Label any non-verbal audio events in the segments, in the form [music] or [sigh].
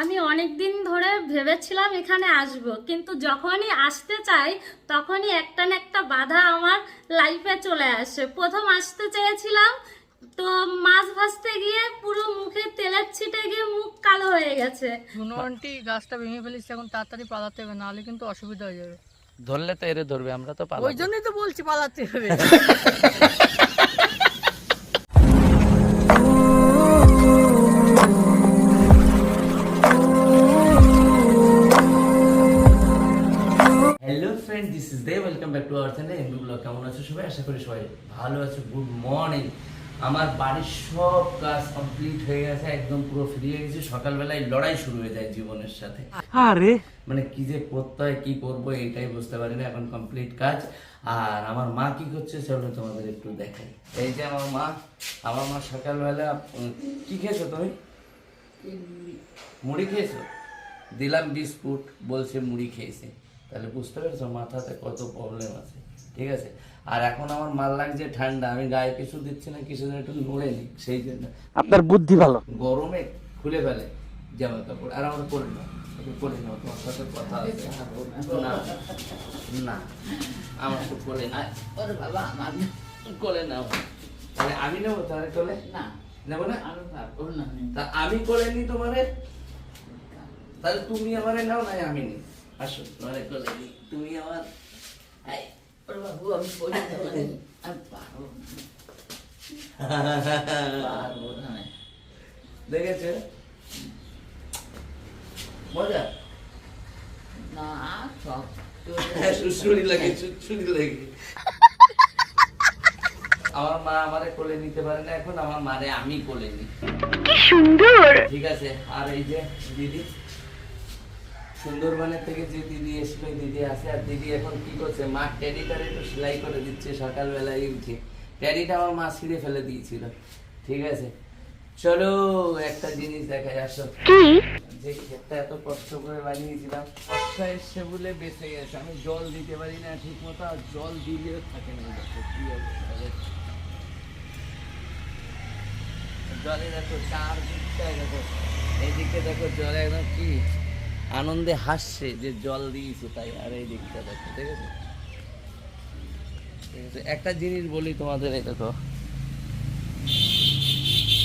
আমি অনেক দিন ধরে ভেবেছিলাম এখানে আসব কিন্তু যখনই আসতে চাই তখনই একটা না একটা বাধা আমার লাইফে চলে আসে। প্রথম আসতে চেয়েছিলাম তো মাছ ভাজতে গিয়ে পুরো মুখে তেলের ছিটে গিয়ে মুখ কালো হয়ে গেছে। আন্টি গাছটা ভেঙে ফেলিস এখন তাড়াতাড়ি পালাতে হবে নাহলে কিন্তু অসুবিধা হয়ে যাবে। ধরলে তো এরে ধরবে আমরা তো পালাবো। ওই জন্যই তো বলছি পালাতে হবে। [laughs] সবাই আশা করি সবাই ভালো আছো গুড মর্নিং আমার বাড়ির সব কাজ কমপ্লিট হয়ে গেছে একদম পুরো ফ্রি হয়ে গেছি। সকালবেলায় লড়াই শুরু হয়ে যায় জীবনের সাথে। আরে! মানে কি যে করতে হয় কি করব এটাই বুঝতে পারি না এখন কমপ্লিট কাজ। আর আমার মা কি করছে চলো তোমাদের একটু দেখাই। এই যে আমার মা আমার মা সকালবেলা কি খেয়েছো তুমি? মুড়ি। খেয়েছো? দিলাম বিস্কুট বলছে মুড়ি খেয়েছে। তাহলে বুঝতে পেরেছ মাথাতে কত প্রবলেম আছে। ঠিক আছে? আর এখন আমার মাল লাগছে ঠান্ডা আমি গায়ে কিছু দিচ্ছি না কিছু একটু নড়ে নি সেই জন্য। আপনার বুদ্ধি ভালো। গরমে খুলে ফেলে জামা কাপড় আর আমরা করে তোমার সাথে কথা আছে। না না আমার তো কোলে না ওরে বাবা আমার কোলে তাহলে আমি নেব তাহলে কোলে? না। নেব না? তা আমি কোলে নি তোমারে? তাহলে তুমি আমারে নাও নাই আমি নি আসো। তোমারে কোলে নি তুমি আমার বাবু আমি কোলে না। আমি পারব না। দেখেছ মজা হ্যাঁ, সুড়সুড়ি লাগে সুড়সুড়ি লাগে আমার মা আমারে কোলে নিতে পারে না এখন আমার মারে আমি কোলে নিই ঠিক আছে আর এই যে দিদি। সুন্দরবনের থেকে যে দিদি এসলো দিদি আছে। আর দিদি এখন কি করছে মা ট্যাডিটার একটু সেলাই করে দিচ্ছে সকালবেলায় উঠে। ট্যাডিটা আমার মা ছিঁড়ে ফেলে দিয়েছিল। ঠিক আছে? চলো একটা জিনিস দেখাই আসো। যে ক্ষেতটা এত কষ্ট করে বানিয়েছিলাম বর্ষা এসছে বলে বেঁচে গেছে। আমি জল দিতে পারি না ঠিক মতো আর জল দিলেও থাকে না। দেখো কি অবস্থা দেখো। জলে দেখো চার দিকটায় দেখো। এইদিকে দেখো জলে একদম কি আনন্দে হাসছে যে জল দিয়েছে তাই, আর এই দিকটা দেখো, ঠিক আছে? ঠিক আছে, একটা জিনিস বলি তোমাদের, এই দেখো।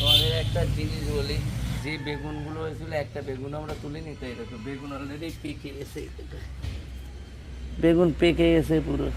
তোমাদের একটা জিনিস বলি, যে বেগুনগুলো হয়েছিল, একটা বেগুন আমরা তুলে নিতে দেখো, বেগুন অলরেডি পেকে গেছে। বেগুন পেকে গেছে পুরো।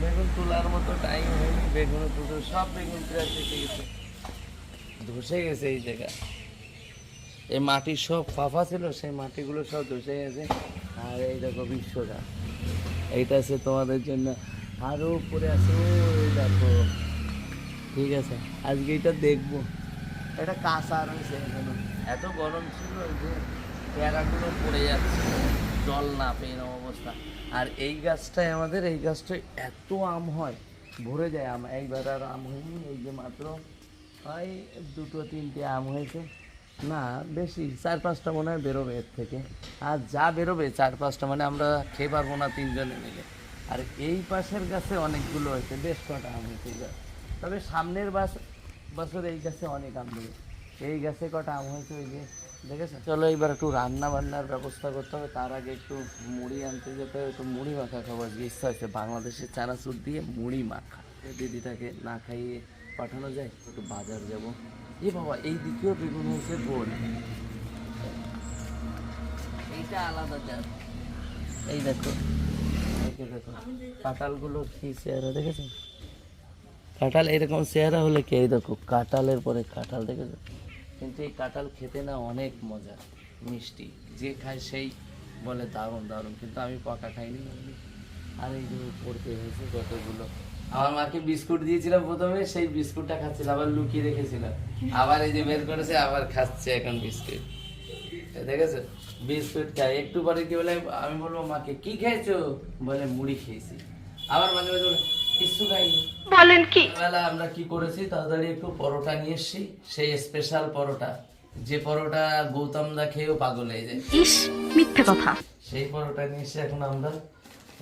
বেগুন তোলার মতো টাইম হয়নি, বেগুন পুরো সব বেগুন প্রায় পেকে গেছে। ধসে গেছে এই জায়গা। এই মাটি সব ফাফা ছিল, সেই মাটিগুলো সব ধসে গেছে। আর এই দেখো বিশ্বটা। এইটা আছে তোমাদের জন্য। আরও উপরে আছে দেখো। ঠিক আছে, আজকে এটা দেখব। এটা কাঁচা রয়েছে এখানে। এত গরম ছিল যে প্যারাগুলো পড়ে যাচ্ছে, জল না পেয়ে অবস্থা। আর এই গাছটায় আমাদের, এই গাছটায় এত আম হয়, ভরে যায় আম। এইবার আর আম হয়নি, এই যে মাত্র হয় দুটো তিনটে আম হয়েছে। না, বেশি চার, পাঁচটা মনে হয় বেরোবে এর থেকে। আর যা বেরোবে, চার, পাঁচটা মানে আমরা খেয়ে পারব না তিনজনে মিলে। আর এই পাশের গাছে অনেকগুলো হয়েছে, বেশ কটা আম হয়েছে তবে সামনের বাস, বছর এই গাছে অনেক আম দেবে এই গাছে কটা আম হয়েছে ওই যে, দেখেছ? চলো এইবার একটু রান্না বান্নার ব্যবস্থা করতে হবে। তার আগে একটু মুড়ি আনতে যেতে হবে। একটু মুড়ি মাখা খাবার যে ইচ্ছা হয়েছে বাংলাদেশের চানাচুর দিয়ে মুড়ি মাখা। দিদিটাকে না খাইয়ে পাঠানো যায়? একটু বাজার যাব। এ বাবা, এই দিকেও বেগুন হয়েছে, গোল। এইটা আলাদা জাত। এই দেখো দেখো। কাঁঠালগুলো কি চেহারা দেখেছেন কাঁঠাল এরকম চেহারা হলে কে? এই দেখো, কাঁঠালের পরে কাঁঠাল, দেখেছ? কিন্তু এই কাঁঠাল খেতে না অনেক মজা, মিষ্টি। যে খায় সেই বলে দারুণ দারুণ। কিন্তু আমি পাকা খাইনি। আর এই যে পড়তে হয়েছে কতগুলো আমার মাকে বিস্কুট দিয়েছিলাম প্রথমে সেই বিস্কুটটা খাচ্ছিল আবার লুকিয়ে রেখেছিলাম আবার এই যে বের করেছে আবার খাচ্ছে এখন বিস্কুট। দেখেছ? বিস্কুট খাই। একটু পরে কি বলে আমি বলব মাকে কি খেয়েছো? বলে মুড়ি খেয়েছি। আবার মাঝে মাঝে কিচ্ছু খাইনি। বলেন কি? বেলা আমরা কি করেছি তাড়াতাড়ি একটু পরোটা নিয়ে এসছি। সেই স্পেশাল পরোটা। যে পরোটা গৌতম দা খেয়েও পাগল হয়ে যায়। ইস মিথ্যে কথা। সেই পরোটা নিয়ে এসে এখন আমরা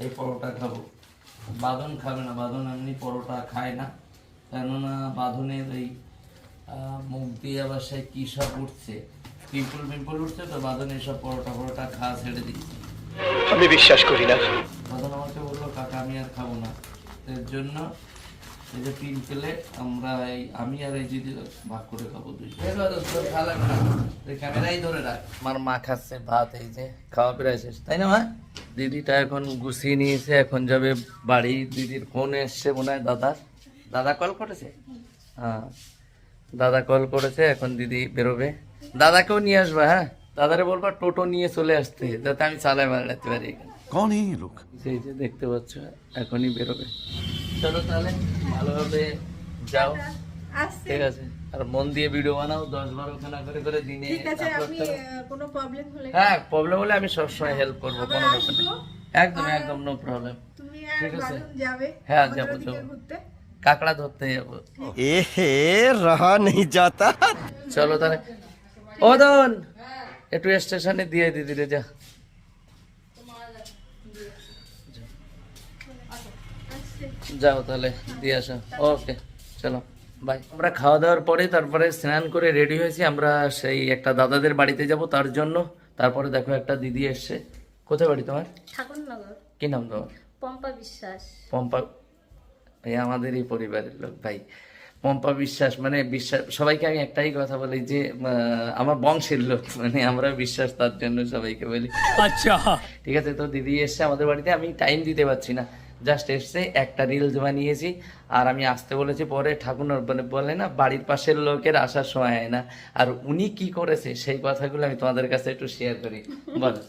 এই পরোটা খাব। বাদন খাবে না বাঁধন এমনি পরোটা খায় না। কেননা বাঁধনের ওই আহ, মুখ দিয়ে আবার সে কী সব উঠছে। পিম্পল পিম্পল উঠছে তো বাঁধন এসব পরোটা পরোটা খাওয়া ছেড়ে দিচ্ছে আমি বিশ্বাস করি না। বাঁধন আমাকে বলল কাকা আমি আর খাব না। এর জন্য এই যে তিন প্লেট আমরা এই আমি আর এই যদি ভাগ করে খাব দুই ক্যামেরাই ধরে রাখ। আমার মা খাচ্ছে ভাত এই যে খাওয়া প্রায় শেষ। তাই না মা? দিদিটা এখন গুছিয়ে নিয়েছে এখন যাবে বাড়ি। দিদির ফোন এসছে মনে হয় দাদার। দাদা কল করেছে? হ্যাঁ দাদা কল করেছে এখন দিদি বেরোবে। দাদাকেও নিয়ে আসবে হ্যাঁ? দাদারে বলবা টোটো নিয়ে চলে আসতে যাতে আমি চালায় বেড়াতে পারি। কন এই লোক সেই যে দেখতে পাচ্ছ এখনই বেরোবে। চলো তাহলে ভালোভাবে যাও। ঠিক আছে? আর মন দিয়ে ভিডিও বানাও দশ বারো খানা করে করে দিনে। কোনো প্রবলেম হলে হ্যাঁ প্রবলেম হলে আমি সবসময় হেল্প করব কোনো ব্যাপার নেই একদম একদম নো প্রবলেম তুমি ঠিক আছে? যাবে হ্যাঁ যাব যাব। কাঁকড়া ধরতে যাব। এ হে রহা নেই যাতা চলো তাহলে। ও দন একটু স্টেশনে দিয়ে দিদি রে যা। যাও তাহলে দিয়ে আসো। ওকে চলো বাই আমরা খাওয়া দাওয়ার পরে তারপরে স্নান করে রেডি হয়েছি। আমরা সেই একটা দাদাদের বাড়িতে যাব তার জন্য। তারপরে দেখো একটা দিদি এসছে। কোথায় বাড়ি তোমার? ঠাকুরনগর। কি নাম তোমার? পম্পা বিশ্বাস। পম্পা এই আমাদেরই পরিবারের লোক ভাই। পম্পা বিশ্বাস মানে বিশ্বাস সবাইকে আমি একটাই কথা বলি যে আমার বংশের লোক মানে আমরা বিশ্বাস তার জন্য সবাইকে বলি। আচ্ছা। ঠিক আছে তো দিদি এসছে আমাদের বাড়িতে আমি টাইম দিতে পারছি না। জাস্ট এসছে একটা রিলস বানিয়েছি। আর আমি আসতে বলেছি পরে ঠাকুর মানে বলে না বাড়ির পাশের লোকের আসার সময় হয় না। আর উনি কি করেছে সেই কথাগুলো আমি তোমাদের কাছে একটু শেয়ার করি। বলো।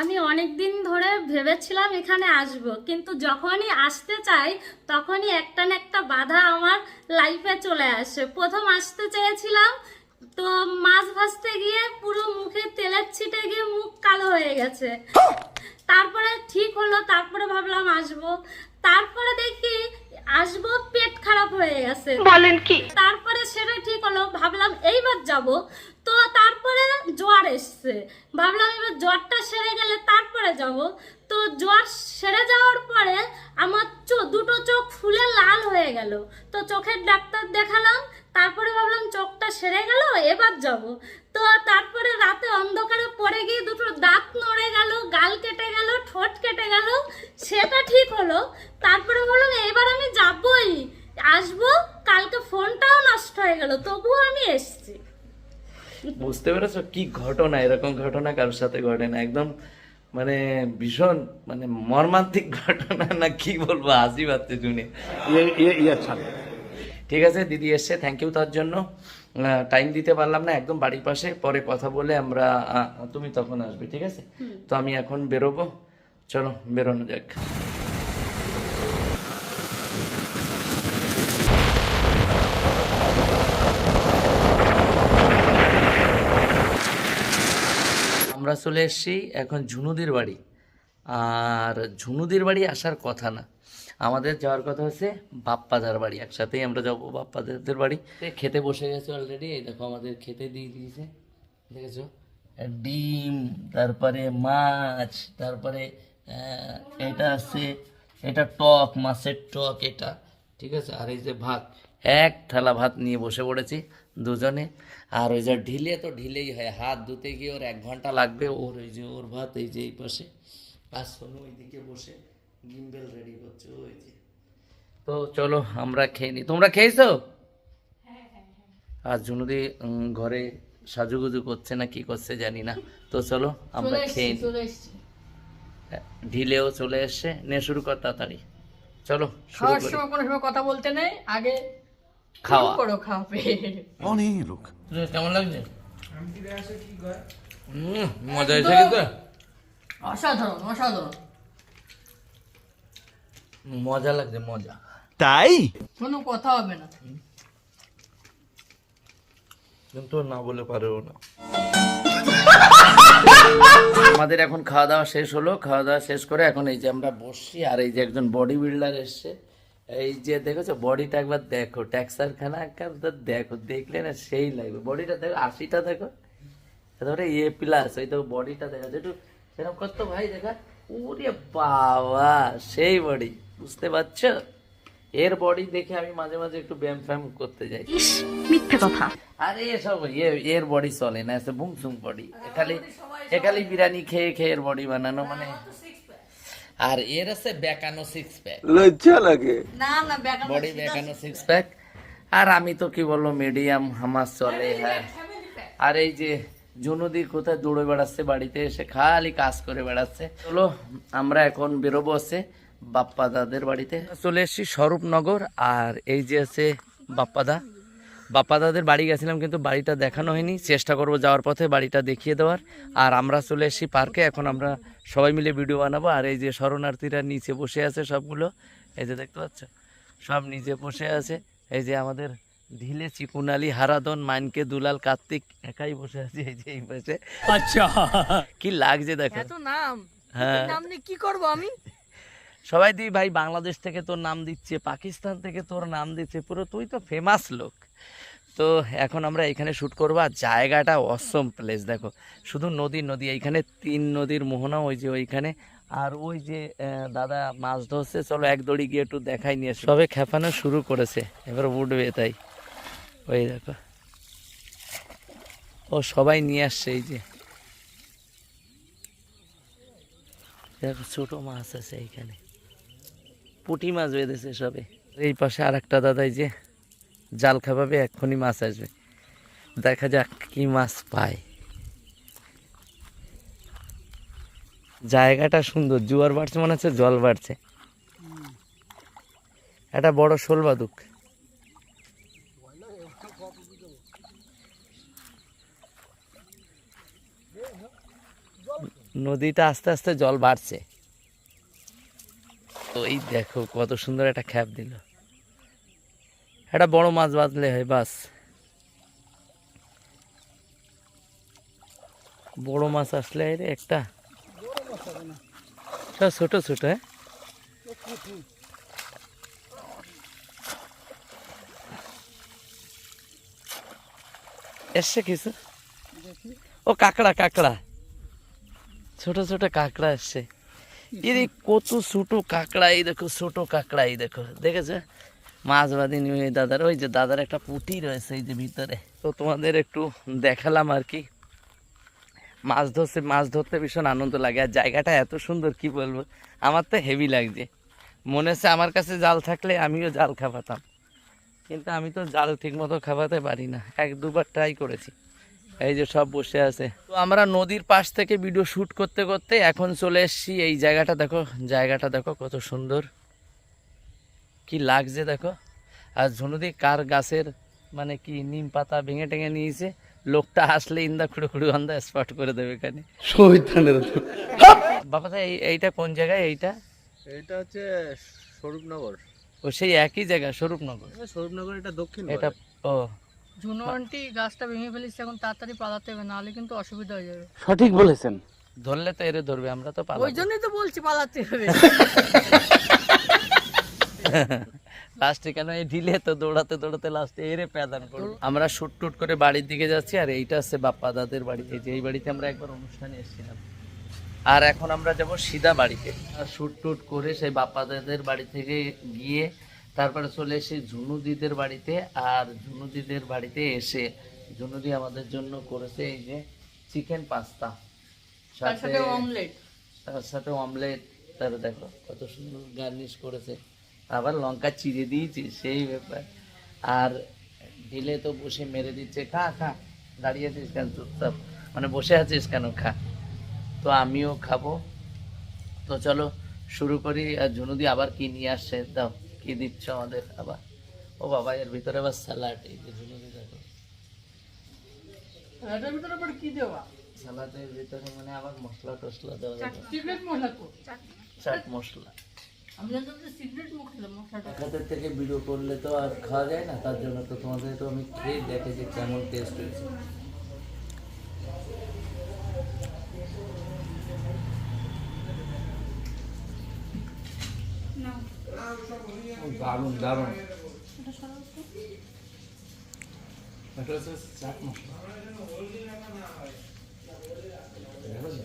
আমি অনেক দিন ধরে ভেবেছিলাম এখানে আসব কিন্তু যখনই আসতে চাই তখনই একটা না একটা বাধা আমার লাইফে চলে আসে। প্রথম আসতে চেয়েছিলাম তো মাছ ভাজতে গিয়ে পুরো মুখে তেলের ছিটে গিয়ে মুখ কালো হয়ে গেছে। তারপরে ঠিক হলো তারপরে ভাবলাম আসব। তারপরে দেখি আসব পেট খারাপ হয়ে গেছে। বলেন কি? তারপরে সেটা ঠিক হলো ভাবলাম এইবার যাব। তো তারপরে জ্বর এসছে। ভাবলাম এবার জ্বরটা সেরে গেলে তারপরে যাব। তো জ্বর সেরে যাওয়ার পরে আমার চোখ দুটো চোখ ফুলে লাল হয়ে গেল। তো চোখের ডাক্তার দেখালাম তারপরে ভাবলাম চোখটা সেরে গেল এবার যাব। তো তারপরে রাতে অন্ধকারে পড়ে গিয়ে দুটো দাঁত নড়ে গেল গাল কেটে ঠোঁট কেটে গেল সেটা ঠিক হলো। তারপরে বললাম এবার আমি যাবই। আসব কালকে ফোনটাও নষ্ট হয়ে গেল তবুও আমি এসছি। বুঝতে পেরেছ? কি ঘটনা? এরকম ঘটনা কারোর সাথে ঘটে না। একদম মানে ভীষণ মানে মর্মান্তিক [laughs] ঘটনা না কি বলব হাসি পাচ্ছে শুনে ইয়ে, ইয়ে, ইয়ে ঠিক আছে দিদি এসছে থ্যাংক ইউ তার জন্য। টাইম দিতে পারলাম না একদম বাড়ির পাশে। পরে কথা বলে আমরা তুমি তখন আসবে ঠিক আছে? তো আমি এখন বেরোবো। চলো, বেরোনো যাক। আমরা চলে এসেছি এখন ঝুনুদির বাড়ি। আর ঝুনুদির বাড়ি আসার কথা না। আমাদের যাওয়ার কথা হচ্ছে বাপ্পাদার বাড়ি। একসাথেই আমরা যাব বাপ্পাদারদের বাড়ি। খেতে বসে গেছে অলরেডি এই দেখো আমাদের খেতে দিয়ে দিয়েছে। দেখেছ? ডিম, তারপরে মাছ, তারপরে এটা আছে এটা টক মাছের টক এটা ঠিক আছে? আর এই যে ভাত এক থালা ভাত নিয়ে বসে পড়েছি দুজনে। আর ওই যে ঢিলে তো ঢিলেই হয় হাত ধুতে গিয়ে ওর এক ঘণ্টা লাগবে ওর ওই যে ওর ভাত এই যে এই পাশে। আর সোনু ওইদিকে বসে গিম্বেল রেডি করছে ওই যে। তো চলো আমরা খেয়ে নিই তোমরা খেয়েছো? আর জুনুদি ঘরে সাজুগুজু করছে না কি করছে জানি না। তো চলো আমরা খেয়ে নিই ঢিলেও চলে এসছে। নে শুরু কর তাড়াতাড়ি। চলো খাওয়ার সময় কোনো সময় কথা বলতে নেই আগে খাওয়া। করো খাওয়াবে অনেক লোক। কেমন লাগছে? মজা এসে অসাধারণ অসাধারণ। মজা লাগছে মজা। তাই? কোনো কথা হবে না। কিন্তু না বলে পারো না। আমাদের এখন খাওয়া দাওয়া শেষ হলো, খাওয়া দাওয়া শেষ করে এখন এই যে আমরা বসছি, আর এই যে একজন বডি বিল্ডার এসছে। এই যে দেখেছ বডিটা একবার দেখো ট্যাক্সার খানা একবার দেখো, দেখলে না সেই লাগবে। বডিটা দেখো, আশিটা দেখো। তারপরে এ প্লাস ওই তো বডিটা দেখা। একটু সেরকম করতো ভাই, দেখা, ওরে বাবা, সেই বডি বুঝতে পারছ? এর বডি দেখে আমি মাঝে মাঝে একটু ব্যায়াম ফ্যাম করতে যাই। ইস মিথ্যে কথা। আরে এসব এর বডি চলে না এসে বুংসুং বডি খালি এ খালি বিরিয়ানি খেয়ে খেয়ে এর বডি বানানো মানে। আর এর আছে বেকানো সিক্স প্যাক লজ্জা লাগে। না না বেকানো বডি বেকানো সিক্স প্যাক আর আমি তো কি বলব মিডিয়াম হামাস চলে হ্যাঁ। আর এই যে জুনুদি কোথায় দৌড়ে বেড়াচ্ছে বাড়িতে এসে খালি কাজ করে বেড়াচ্ছে। চলো আমরা এখন বেরোবো আছে বাপ্পা দাদের বাড়িতে চলে এসেছি স্বরূপনগর আর এই যে আছে বাপ্পাদা। বাপ্পা দাদের বাড়ি গেছিলাম কিন্তু বাড়িটা দেখানো হয়নি। চেষ্টা করব যাওয়ার পথে বাড়িটা দেখিয়ে দেওয়ার। আর আমরা চলে এসেছি পার্কে। এখন আমরা সবাই মিলে ভিডিও বানাবো। আর এই যে শরণার্থীরা নিচে বসে আছে সবগুলো। এই যে দেখতে পাচ্ছ? সব নিচে বসে আছে। এই যে আমাদের ঢিলে চিকুনালি হারাদন মাইনকে দুলাল কার্তিক একাই বসে আছে। এই যে এই পাশে। আচ্ছা। কি লাগছে দেখো। এত নাম। হ্যাঁ। নাম নিয়ে কি করব আমি? সবাই দিই ভাই, বাংলাদেশ থেকে তোর নাম দিচ্ছে, পাকিস্তান থেকে তোর নাম দিচ্ছে, পুরো তুই তো ফেমাস লোক। তো এখন আমরা এখানে শ্যুট করব আর জায়গাটা অসম প্লেস দেখো। শুধু নদী নদী, এইখানে তিন নদীর মোহনা, ওই যে ওইখানে। আর ওই যে দাদা মাছ ধরছে, চলো এক দড়ি গিয়ে একটু দেখাই নিয়ে সবে খেপানো শুরু করেছে, এবার উঠবে তাই। ওই দেখো। ও সবাই নিয়ে আসছে, এই যে। দেখো, ছোটো মাছ আছে এইখানে। পুঁটি মাছ বেঁধেছে সবে। এই পাশে আর একটা দাদাই যে জাল খাবাবে, এক্ষুনি মাছ আসবে। দেখা যাক কি মাছ পায়। জায়গাটা সুন্দর, জোয়ার বাড়ছে মনে হচ্ছে, জল বাড়ছে। একটা বড় শোল বাদুক নদীটা আস্তে আস্তে জল বাড়ছে। ওই দেখো কত সুন্দর একটা খ্যাপ দিল। একটা বড় মাছ বাঁধলে হয়, বাস। বড় মাছ আসলে রে একটা। সব ছোট ছোট হ্যাঁ? এসছে কিছু? ও কাঁকড়া কাঁকড়া। ছোট ছোট কাঁকড়া এসছে। এরে কত ছোট কাঁকড়া, এই দেখো, ছোট কাঁকড়া, এই দেখো। দেখেছ? মাছ বাঁধিনি ওই দাদার, ওই যে দাদার একটা পুঁটি রয়েছে এই যে ভিতরে। তো তোমাদের একটু দেখালাম আর কি। মাছ ধরছে মাছ ধরতে ভীষণ আনন্দ লাগে। আর জায়গাটা এত সুন্দর, কি বলব? আমার তো হেভি লাগছে। মনে হচ্ছে আমার কাছে জাল থাকলে আমিও জাল খাবাতাম কিন্তু আমি তো জাল ঠিক মতো খাওয়াতে পারি না। এক দুবার ট্রাই করেছি। এই যে সব বসে আছে। তো আমরা নদীর পাশ থেকে ভিডিও শ্যুট করতে করতে এখন চলে এসেছি এই জায়গাটা দেখো জায়গাটা দেখো কত সুন্দর। কি লাগছে দেখো। আর ঝুনুদি কার গাছের মানে কি নিম পাতা ভেঙে টেঙে নিয়েছে? লোকটা আসলে ইন্দা খুঁড়ো খুঁড়ো আন্দা স্পট করে দেবে এখানে। বাবা এই এইটা কোন জায়গায়? এইটা? এইটা হচ্ছে স্বরূপনগর। ও সেই একই জায়গা স্বরূপনগর। স্বরূপনগর এটা দক্ষিণ এটা ও জুনো আন্টি গাছটা ভেঙে ফেলিস এখন তাড়াতাড়ি পালাতে হবে নাহলে কিন্তু অসুবিধা হয়ে যাবে। সঠিক বলেছেন। ধরলে তো এরে ধরবে আমরা তো ওই জন্যই তো বলছি পালাতে হবে। লাস্টে কেন এই ঢিলে তো দৌড়াতে দৌড়াতে লাস্টে এরে প্যাদান করব আমরা শুট টুট করে বাড়ির দিকে যাচ্ছি আর এইটা হচ্ছে বাপ্পা দাদের বাড়িতে যে এই বাড়িতে আমরা একবার অনুষ্ঠানে এসেছিলাম। আর এখন আমরা যাব সিধা বাড়িতে। আর শুট টুট করে সেই বাপ্পা দাদের বাড়ি থেকে গিয়ে তারপরে চলে এসে ঝুনু দিদের বাড়িতে আর ঝুনু দিদের বাড়িতে এসে ঝুনুদি আমাদের জন্য করেছে এই যে চিকেন পাস্তা সাথে অমলেট তার সাথে অমলেট তার দেখো কত সুন্দর গার্নিশ করেছে। আবার লঙ্কা চিড়ে দিয়েছি সেই ব্যাপার। আর ঢিলে তো বসে মেরে দিচ্ছে খা খা দাঁড়িয়ে আছিস কেন চুপচাপ মানে বসে আছিস কেন খা। তো আমিও খাব। তো চলো শুরু করি আর ঝুনুদি আবার কি নিয়ে আসছে দাও। কি দিচ্ছ আমাদের? আবার ও বাবা এর ভিতরে আবার স্যালাড এই যে ঝুনুদি দেখো। এটার ভিতরে আবার কি দেওয়া? স্যালাডের ভিতরে মানে আবার মশলা টসলা দেওয়া যাবে। সিক্রেট মশলা তো চাট মশলা। আমি জানতাম যে সিক্রেট মশলা থেকে ভিডিও করলে তো আর খাওয়া যায় না তার জন্য তো তোমাদের তো আমি খেয়ে দেখে যে কেমন টেস্ট হয়েছে। দারুণ দারুণ।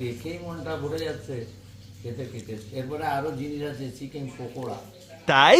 দেখেই মনটা ভরে যাচ্ছে খেতে খেতে। এরপরে আরও জিনিস আছে চিকেন পকোড়া। তাই?